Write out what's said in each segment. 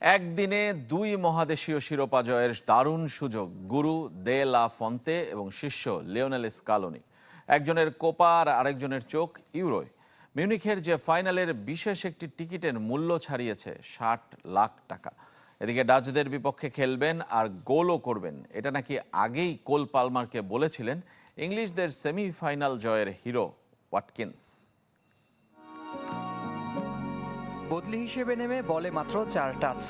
একদিনে দুই মহাদেশীয় শিরোপা জয়ের দারুণ সুযোগ, গুরু দে লা ফন্তে এবং শিষ্য লিওনেল স্কালোনি। একজনের কোপা আর আরেকজনের চোখ ইউরোয়। মিউনিখের যে ফাইনালের বিশেষ একটি টিকিটের মূল্য ছাড়িয়েছে ষাট লাখ টাকা। এদিকে ডাচদের বিপক্ষে খেলবেন আর গোলও করবেন। এটা নাকি আগেই কোল পালমারকে বলেছিলেন ইংলিশদের সেমিফাইনাল জয়ের হিরো ওয়াটকিন্স। বদলি হিসেবে নেমে বলে মাত্র চার টাচ।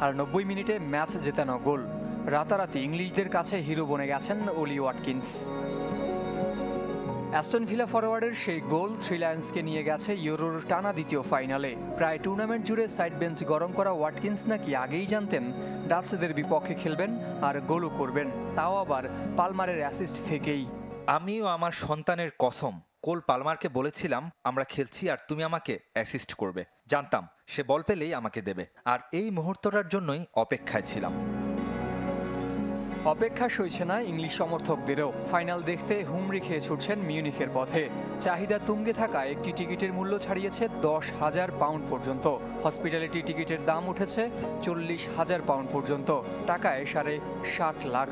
আর নব্বই মিনিটে ম্যাচ জেতানো গোল। রাতারাতি ইংলিশদের কাছে হিরো বনে গেছেন ওলি ওয়াটকিন্স। অ্যাস্টন ভিলা ফরওয়ার্ডের সেই গোল থ্রি লায়ন্সকে নিয়ে গেছে ইউরোর টানা দ্বিতীয় ফাইনালে। প্রায় টুর্নামেন্ট জুড়ে সাইড বেঞ্চ গরম করা ওয়াটকিন্স নাকি আগেই জানতেন, ডাচদের বিপক্ষে খেলবেন আর গোলও করবেন, তাও আবার পালমারের অ্যাসিস্ট থেকেই। আমিও আমার সন্তানের কসম। কোল পালমারকে বলেছিলাম, আমরা খেলছি আর তুমি আমাকে অ্যাসিস্ট করবে। জানতাম, সে বল পেলেই আমাকে দেবে। আর এই মুহূর্তটার জন্যই অপেক্ষায় ছিলাম। অপেক্ষা সইছে না ইংলিশ সমর্থকদেরও। ফাইনাল দেখতে হুমড়ি খেয়ে ছুটছেন মিউনিখের পথে। চাহিদা তুঙ্গে থাকা একটি টিকিটের মূল্য ছাড়িয়েছে দশ হাজার পাউন্ড পর্যন্ত। হসপিটালিটি টিকিটের দাম উঠেছে চল্লিশ হাজার পাউন্ড পর্যন্ত। টাকায় সাড়ে ষাট লাখ।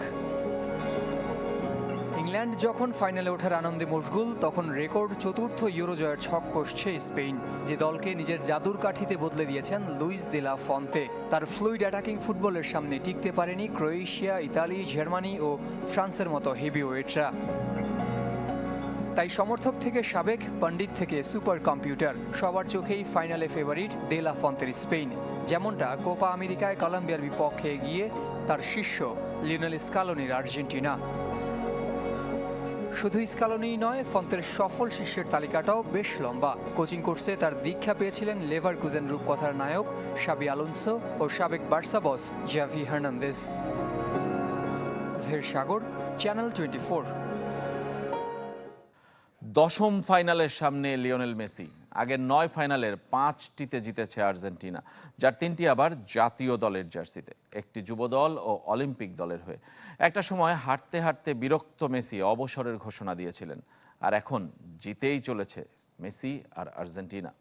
ইংল্যান্ড যখন ফাইনালে ওঠার আনন্দে মশগুল, তখন রেকর্ড চতুর্থ ইউরো জয়ের ছক কষছে স্পেন, যে দলকে নিজের জাদুর কাঠিতে বদলে দিয়েছেন লুইস দেলা ফন্তে। তার ফ্লুইড অ্যাটাকিং ফুটবলের সামনে টিকতে পারেনি ক্রোয়েশিয়া, ইতালি, জার্মানি ও ফ্রান্সের মতো হেভিওয়েটরা। তাই সমর্থক থেকে সাবেক, পণ্ডিত থেকে সুপার কম্পিউটার সবার চোখেই ফাইনালে ফেভারিট দেলা ফন্তের স্পেন। যেমনটা কোপা আমেরিকায় কলম্বিয়ার বিপক্ষে গিয়ে তার শিষ্য লিওনেল স্কালোনির আর্জেন্টিনা। শুধু ইস্কালনেই নয়, ফন্তের সফল শিষ্যের তালিকাটাও বেশ লম্বা। কোচিং কোর্সে তার দীক্ষা পেয়েছিলেন লেভার কুজেন রূপকথার নায়ক সাবি আলোনসো ও সাবেক বার্সা বস জাভি হার্নান্দেজ। ঝের সাগর, চ্যানেল টোয়েন্টি দশম ফাইনালের সামনে লিওনেল মেসি। আগের নয় ফাইনালের পাঁচটিতে জিতেছে আর্জেন্টিনা, যার তিনটি আবার জাতীয় দলের জার্সিতে, একটি যুবদল ও অলিম্পিক দলের হয়ে। একটা সময় হাঁটতে হাঁটতে বিরক্ত মেসি অবসরের ঘোষণা দিয়েছিলেন, আর এখন জিতেই চলেছে মেসি আর আর্জেন্টিনা।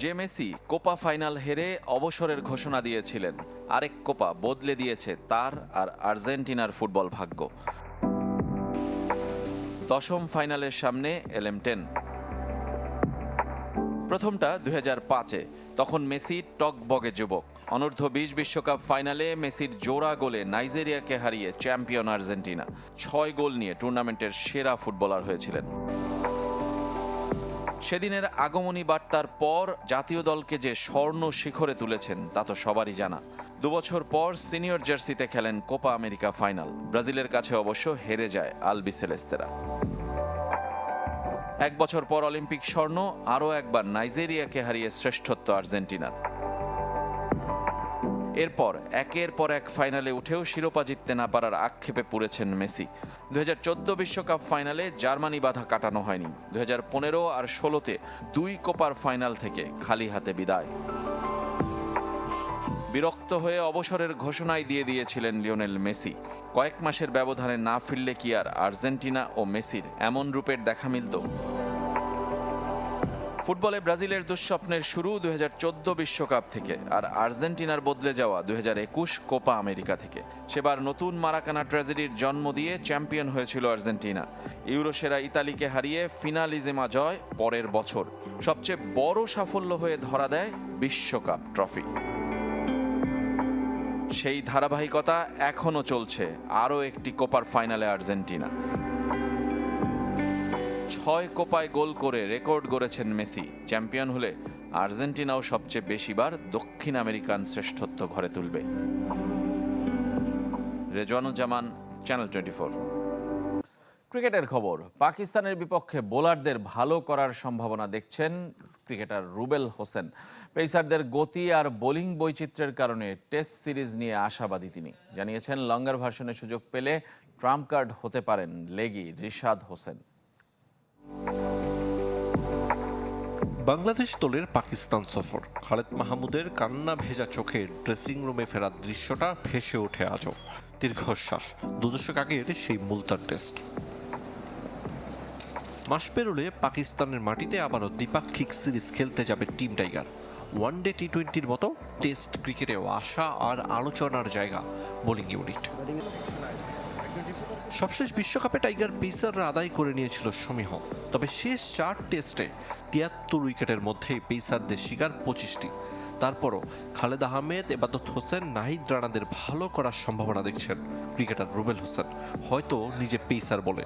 যে মেসি কোপা ফাইনাল হেরে অবসরের ঘোষণা দিয়েছিলেন, আরেক কোপা বদলে দিয়েছে তার আর আর্জেন্টিনার ফুটবল ভাগ্য। দশম ফাইনালের সামনে এলএম টেন। প্রথমটা দুই হাজার পাঁচে, তখন মেসি টক বগে যুবক। অনূর্ধ্ব বিশ বিশ্বকাপ ফাইনালে মেসির জোড়া গোলে নাইজেরিয়াকে হারিয়ে চ্যাম্পিয়ন আর্জেন্টিনা। ছয় গোল নিয়ে টুর্নামেন্টের সেরা ফুটবলার হয়েছিলেন। সেদিনের আগমনী বার্তার পর জাতীয় দলকে যে স্বর্ণ শিখরে তুলেছেন, তা তো সবারই জানা। দুবছর পর সিনিয়র জার্সিতে খেলেন কোপা আমেরিকা ফাইনাল। ব্রাজিলের কাছে অবশ্য হেরে যায় আলবি সেলেস্তেরা। এক বছর পর অলিম্পিক স্বর্ণ, আরও একবার নাইজেরিয়াকে হারিয়ে শ্রেষ্ঠত্ব আর্জেন্টিনার। এরপর একের পর এক ফাইনালে উঠেও শিরোপা জিততে না পারার আক্ষেপে পুড়েছেন মেসি। দু বিশ্বকাপ ফাইনালে জার্মানি বাধা কাটানো হয়নি। দুহাজার পনেরো আর ষোলোতে দুই কোপার ফাইনাল থেকে খালি হাতে বিদায়। বিরক্ত হয়ে অবসরের ঘোষণাই দিয়ে দিয়েছিলেন লিওনেল মেসি। কয়েক মাসের ব্যবধানে না ফিরলে কি আর আর্জেন্টিনা ও মেসির এমন রূপের দেখা মিলত? ফুটবলে ব্রাজিলের দুঃস্বপ্নের শুরু দুই বিশ্বকাপ থেকে আর আর্জেন্টিনার বদলে যাওয়া দুই হাজার একুশ কোপা আমেরিকা থেকে। সেবার নতুন মারাকানা ট্র্যাজেডির জন্ম দিয়ে চ্যাম্পিয়ন হয়েছিল আর্জেন্টিনা। ইউরো সেরা ইতালিকে হারিয়ে ফিনালিজেমা জয় পরের বছর। সবচেয়ে বড় সাফল্য হয়ে ধরা দেয় বিশ্বকাপ ট্রফি। সেই ধারাবাহিকতা এখনও চলছে আরও একটি কোপার ফাইনালে আর্জেন্টিনা। ছয় কোপায় গোল করে রেকর্ড গড়েছেন মেসি। চ্যাম্পিয়ন হলে আর্জেন্টিনাও সবচেয়ে বেশিবার দক্ষিণ আমেরিকান শ্রেষ্ঠত্ব ঘরে তুলবে। রেজওয়ানুজ্জামান চ্যানেল টোয়েন্টি ক্রিকেটের খবর, পাকিস্তানের বিপক্ষে বোলারদের ভালো করার সম্ভাবনা দেখছেন ক্রিকেটার রুবেল হোসেন। পেসারদের গতি আর বোলিং বৈচিত্র্যের কারণে টেস্ট সিরিজ নিয়ে আশাবাদী তিনি। জানিয়েছেন, লঙ্গার ভার্সনের সুযোগ পেলে ট্রাম্প কার্ড হতে পারেন লেগি রিশাদ হোসেন। বাংলাদেশ দলের পাকিস্তান সফর। খালেদ মাহমুদের কান্না ভেজা চোখে ড্রেসিং রুমে ফেরার দৃশ্যটা ভেসে ওঠে আজও। দীর্ঘশ্বাস। দুদশক আগের সেই মুলতান টেস্ট। মাস পেরোলে পাকিস্তানের মাটিতে আবারও দ্বিপাক্ষিক সিরিজ খেলতে যাবে টিম টাইগার। ওয়ানডে টি টোয়েন্টির মতো টেস্ট ক্রিকেটেও আশা আর আলোচনার জায়গা বোলিং ইউনিট। সবশেষ বিশ্বকাপে টাইগার পেসাররা আদায় করে নিয়েছিল সমীহ। তবে শেষ চার টেস্টে তিয়াত্তর উইকেটের মধ্যে পেসারদের শিকার পঁচিশটি। তারপরও খালেদ আহমেদ, এবাদত হোসেন, নাহিদ রানাদের ভালো করার সম্ভাবনা দেখছেন ক্রিকেটার রুবেল হোসেন। হয়তো নিজে পেসার বলে।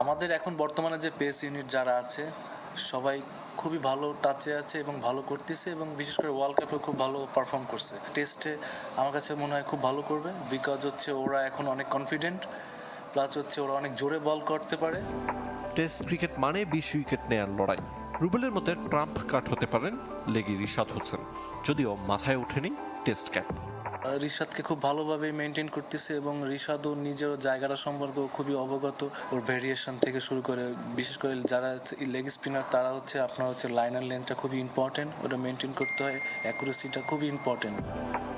আমাদের এখন বর্তমানে যে পেস ইউনিট যারা আছে, সবাই খুবই ভালো টাচে আছে এবং ভালো করতেছে এবং বিশেষ করে ওয়ার্ল্ড কাপে খুব ভালো পারফর্ম করছে। টেস্টে আমার কাছে মনে হয় খুব ভালো করবে বিকজ হচ্ছে ওরা এখন অনেক কনফিডেন্ট প্লাস হচ্ছে ওরা অনেক জোরে বল করতে পারে। টেস্ট ক্রিকেট মানে বিশ উইকেট নেয়ার লড়াই। রুবেলের মতে ট্রাম্প কাট হতে পারেন লেগি রিশাদ হোসেন। যদিও মাথায় ওঠেনি টেস্ট ক্যাপ রিশাদকে খুব ভালোভাবে মেনটেন করতেছে এবং রিশাদও নিজের জায়গাটা সম্পর্কে খুবই অবগত। ওর ভেরিয়েশন থেকে শুরু করে বিশেষ করে যারা লেগ স্পিনার তারা হচ্ছে আপনার হচ্ছে লাইনার লেন্থটা খুবই ইম্পর্টেন্ট ওটা মেনটেন করতে হয়। অ্যাকুরেসিটা খুবই ইম্পর্টেন্ট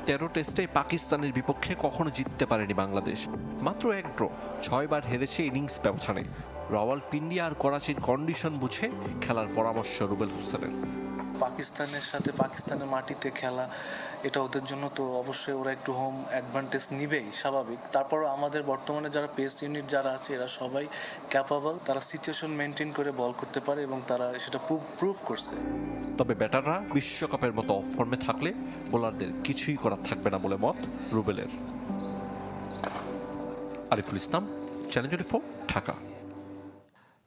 তেরো টেস্টে পাকিস্তানের বিপক্ষে কখনো জিততে পারেনি বাংলাদেশ। মাত্র এক ড্র ছয়বার হেরেছে ইনিংস ব্যবধানে। রাওয়ালপিন্ডি আর করাচির কন্ডিশন বুঝে খেলার পরামর্শ রুবেল হোসেনের। পাকিস্তানের সাথে পাকিস্তানের মাটিতে খেলা এটা ওদের জন্য তো অবশ্যই ওরা একটু হোম অ্যাডভান্টেজ নিবেই স্বাভাবিক। তারপরও আমাদের বর্তমানে যারা পেস ইউনিট যারা আছে এরা সবাই ক্যাপাবল তারা সিচুয়েশন মেনটেন করে বল করতে পারে এবং তারা সেটা প্রুভ করছে। তবে ব্যাটাররা বিশ্বকাপের মতো অফ ফর্মে থাকলে বোলারদের কিছুই করার থাকবে না বলে মত রুবেলের। Ariful Islam twenty four Dhaka.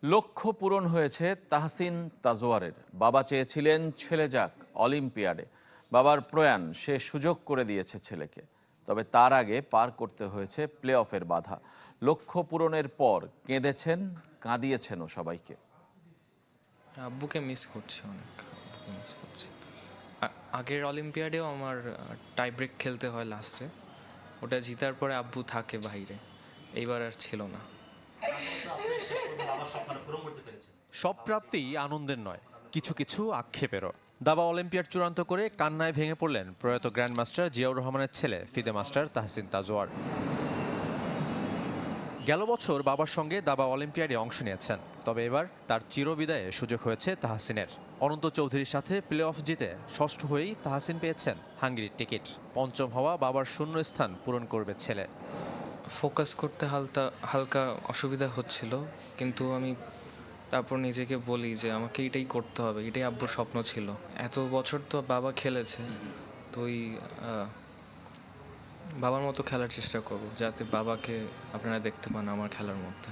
লক্ষ্য পূরণ হয়েছে তাহসিন তাজোয়ারের বাবা চেয়েছিলেন, ছেলে যাক, অলিম্পিয়াডে। বাবার প্রয়াণ সে সুযোগ করে দিয়েছে ছেলেকে। তবে তার আগে পার করতে হয়েছে প্লে অফের বাধা। লক্ষ্য পূরণের পর কেঁদেছেন, কাঁদিয়েছেনও সবাইকে। আব্বুকে মিস করছি অনেক মিস করছি। আগের অলিম্পিয়াডেও আমার টাই ব্রেক খেলতে হয় লাস্টে ওটা জিতার পরে আব্বু থাকে বাইরে। এইবার আর ছিল না। সব প্রাপ্তি আনন্দের নয়, কিছু কিছু আক্ষেপেরও। দাবা অলিম্পিয়াড চূড়ান্ত করে কান্নায় ভেঙে পড়লেন প্রয়াত গ্র্যান্ডমাস্টার জিয়াউর রহমানের ছেলে, ফিদে মাস্টার তাহসিন তাজোয়ার গেল বছর বাবার সঙ্গে দাবা অলিম্পিয়াডে অংশ নিয়েছেন, তবে এবার তার চিরবিদায়ে সুযোগ হয়েছে তাহসিনের। অনন্ত চৌধুরীর সাথে প্লে অফ জিতে ষষ্ঠ হয়েই তাহসিন পেয়েছেন হাঙ্গেরির টিকিট। পঞ্চম হওয়া বাবার শূন্য স্থান পূরণ করবে ছেলে। ফোকাস করতে হালকা হালকা অসুবিধা হচ্ছিল। কিন্তু আমি তারপর নিজেকে বলি যে, আমাকে এটাই করতে হবে, এটাই আব্বুর স্বপ্ন ছিল। এত বছর তো বাবা খেলেছে। তো ওই বাবার মতো খেলার চেষ্টা করব, যাতে বাবাকে আপনারা দেখতে পান আমার খেলার মধ্যে।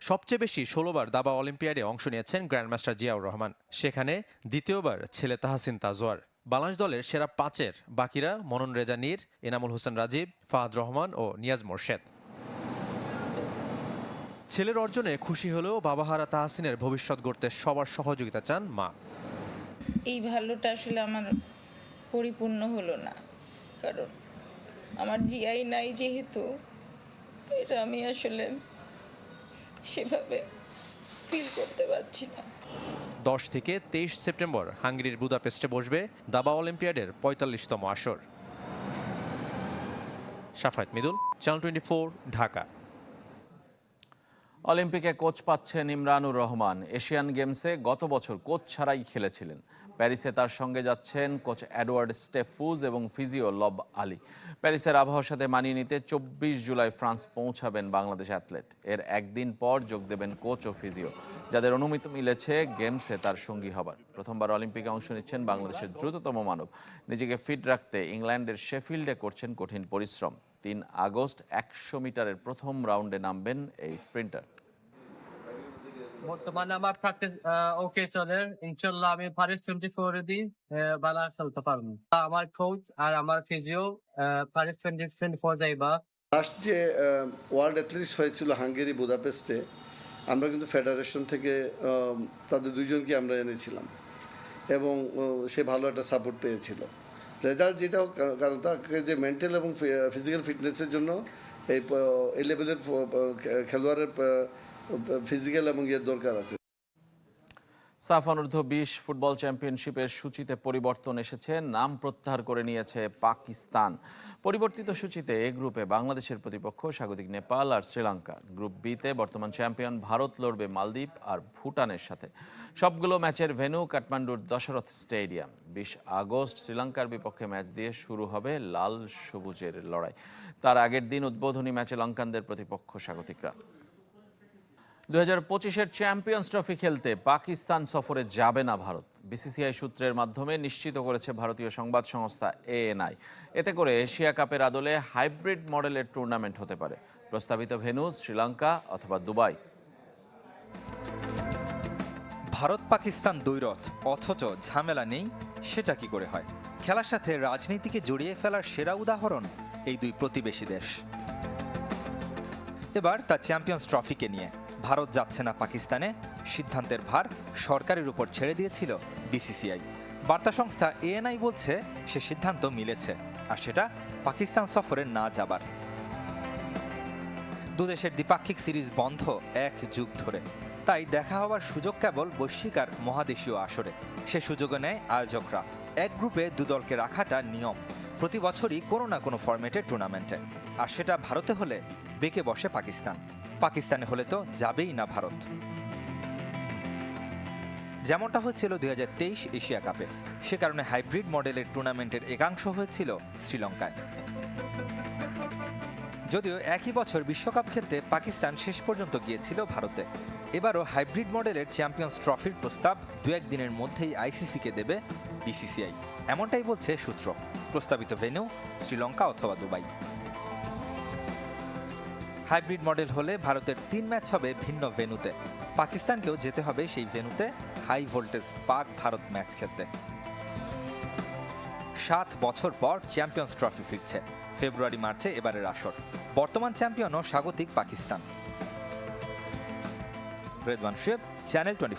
সবচেয়ে বেশি ষোলোবার দাবা অলিম্পিয়াডে অংশ নিয়েছেন গ্র্যান্ডমাস্টার জিয়াউর রহমান। সেখানে দ্বিতীয়বার ছেলে তাহাসিন তাজওয়ার। বাংলাদেশ দলের সেরা পাঁচের বাকিরা মনন রেজা নীর, এনামুল হোসেন রাজীব, ফাহাদ রহমান ও নিয়াজ মোর্শেদ। ছেলের অর্জনে খুশি হলেও বাবাহারা তাহসিনের ভবিষ্যৎ গড়তে সবার সহযোগিতা চান মা। এই ভালোটা আসলে আমার পরিপূর্ণ হলো না, কারণ আমার জিআই নাই যেহেতু, এটা আমি আসলে সেভাবে ফিল করতে পারছি না। দশ থেকে তেইশ সেপ্টেম্বর হাঙ্গেরির বুদাপেস্টে বসবে দাবা অলিম্পিয়াডের পঁয়তাল্লিশতম আসর। Safayet Midul channel twenty Dhaka. অলিম্পিকে কোচ পাচ্ছেন ইমরানুর রহমান। এশিয়ান গেমসে গত বছর কোচ ছাড়াই খেলেছিলেন। প্যারিসে তার সঙ্গে যাচ্ছেন কোচ অ্যাডওয়ার্ড স্টেফুজ এবং ফিজিও লব আলী। প্যারিসের আবহাওয়ার সাথে মানিয়ে নিতে চব্বিশ জুলাই ফ্রান্স পৌঁছাবেন বাংলাদেশ অ্যাথলেট। এর একদিন পর যোগ দেবেন কোচ ও ফিজিও। যাদের অনুমতি মিলেছে গেমসে তার সঙ্গী হবার। প্রথমবার অলিম্পিকে অংশ নিচ্ছেন বাংলাদেশের দ্রুততম মানব। নিজেকে ফিট রাখতে ইংল্যান্ডের শেফিল্ডে করছেন কঠিন পরিশ্রম। তিন আগস্ট একশো মিটারের প্রথম রাউন্ডে নামবেন এই স্প্রিন্টার। বর্তমানে আমার প্র্যাকটিস ওকে চলে। ইনশাল্লাহ আমি প্যারিস টোয়েন্টি ফোর দিন বালা খেলতে পারব। আমার কোচ আর আমার physio Paris twenty twenty four যাইবা। লাস্ট যে ওয়ার্ল্ড অ্যাথলেটিক্স হয়েছিল হাঙ্গেরি বুদাপেস্টে আমরা কিন্তু ফেডারেশন থেকে তাদের দুজনকে আমরা এনেছিলাম। এবং সে ভালো একটা সাপোর্ট পেয়েছিল। রেজাল্ট যেটা হোক, কারণ- তাকে যে মেন্টাল এবং ফিজিক্যাল ফিটনেসের জন্য এই লেভেলের খেলোয়াড়ের ফিজিক্যাল এবং ইয়ের দরকার আছে। সাফ অনূর্ধ্ব বিশ ফুটবল চ্যাম্পিয়নশিপের সূচিতে পরিবর্তন এসেছে, নাম প্রত্যাহার করে নিয়েছে পাকিস্তান। পরিবর্তিত সূচিতে এ গ্রুপে বাংলাদেশের প্রতিপক্ষ স্বাগতিক নেপাল আর শ্রীলঙ্কা। গ্রুপ বিতে বর্তমান চ্যাম্পিয়ন ভারত লড়বে মালদ্বীপ আর ভুটানের সাথে। সবগুলো ম্যাচের ভেন্যু কাঠমান্ডুর দশরথ স্টেডিয়াম। বিশ আগস্ট শ্রীলঙ্কার বিপক্ষে ম্যাচ দিয়ে শুরু হবে লাল সবুজের লড়াই। তার আগের দিন উদ্বোধনী ম্যাচে লঙ্কানদের প্রতিপক্ষ স্বাগতিকরা। দু হাজার চ্যাম্পিয়ন্স ট্রফি খেলতে পাকিস্তান সফরে যাবে না ভারত। বিসিসিআই সূত্রের মাধ্যমে নিশ্চিত করেছে ভারতীয় সংবাদ সংস্থা এএনআই। এতে করে এশিয়া কাপের আদলে হাইব্রিড মডেলের টুর্নামেন্ট হতে পারে। প্রস্তাবিত ভেন্যু শ্রীলঙ্কা অথবা দুবাই। ভারত পাকিস্তান দ্বৈরথ অথচ ঝামেলা নেই, সেটা কি করে হয়? খেলার সাথে রাজনীতিকে জড়িয়ে ফেলার সেরা উদাহরণ এই দুই প্রতিবেশী দেশ। এবার তা চ্যাম্পিয়ন্স ট্রফিকে নিয়ে। ভারত যাচ্ছে না পাকিস্তানে, সিদ্ধান্তের ভার সরকারের উপর ছেড়ে দিয়েছিল বিসিসিআই। বার্তা সংস্থা এএনআই বলছে, সে সিদ্ধান্ত মিলেছে, আর সেটা পাকিস্তান সফরে না যাবার। দুদেশের দ্বিপাক্ষিক সিরিজ বন্ধ এক যুগ ধরে। তাই দেখা হওয়ার সুযোগ কেবল বৈশ্বিক আর মহাদেশীয় আসরে। সে সুযোগে নেয় আয়োজকরা। এক গ্রুপে দুদলকে রাখাটা নিয়ম। প্রতি বছরই কোনো না কোনো ফরম্যাটের টুর্নামেন্টে। আর সেটা ভারতে হলে বেঁকে বসে পাকিস্তান। পাকিস্তানে হলে তো যাবেই না ভারত। যেমনটা হয়েছিল দুই হাজার তেইশ এশিয়া কাপে, সে কারণে হাইব্রিড মডেলের টুর্নামেন্টের একাংশ হয়েছিল শ্রীলঙ্কায়। যদিও একই বছর বিশ্বকাপ খেলতে পাকিস্তান শেষ পর্যন্ত গিয়েছিল ভারতে। এবারও হাইব্রিড মডেলের চ্যাম্পিয়ন্স ট্রফির প্রস্তাব দু একদিনের মধ্যেই আইসিসিকে দেবে বিসিসিআই। এমনটাই বলছে সূত্র। প্রস্তাবিত ভেন্যু শ্রীলঙ্কা অথবা দুবাই। হাইব্রিড মডেল হলে ভারতের তিন ম্যাচ হবে ভিন্ন ভেনুতে পাকিস্তানকেও যেতে হবে সেই ভেনুতে হাই ভোল্টেজ পাক ভারত ম্যাচ খেলতে। সাত বছর পর চ্যাম্পিয়ন্স ট্রফি ফিরছে, ফেব্রুয়ারি, মার্চে এবারের আসর। বর্তমান চ্যাম্পিয়ন ও স্বাগতিক Pakistan. Redwan Shoaib, channel twenty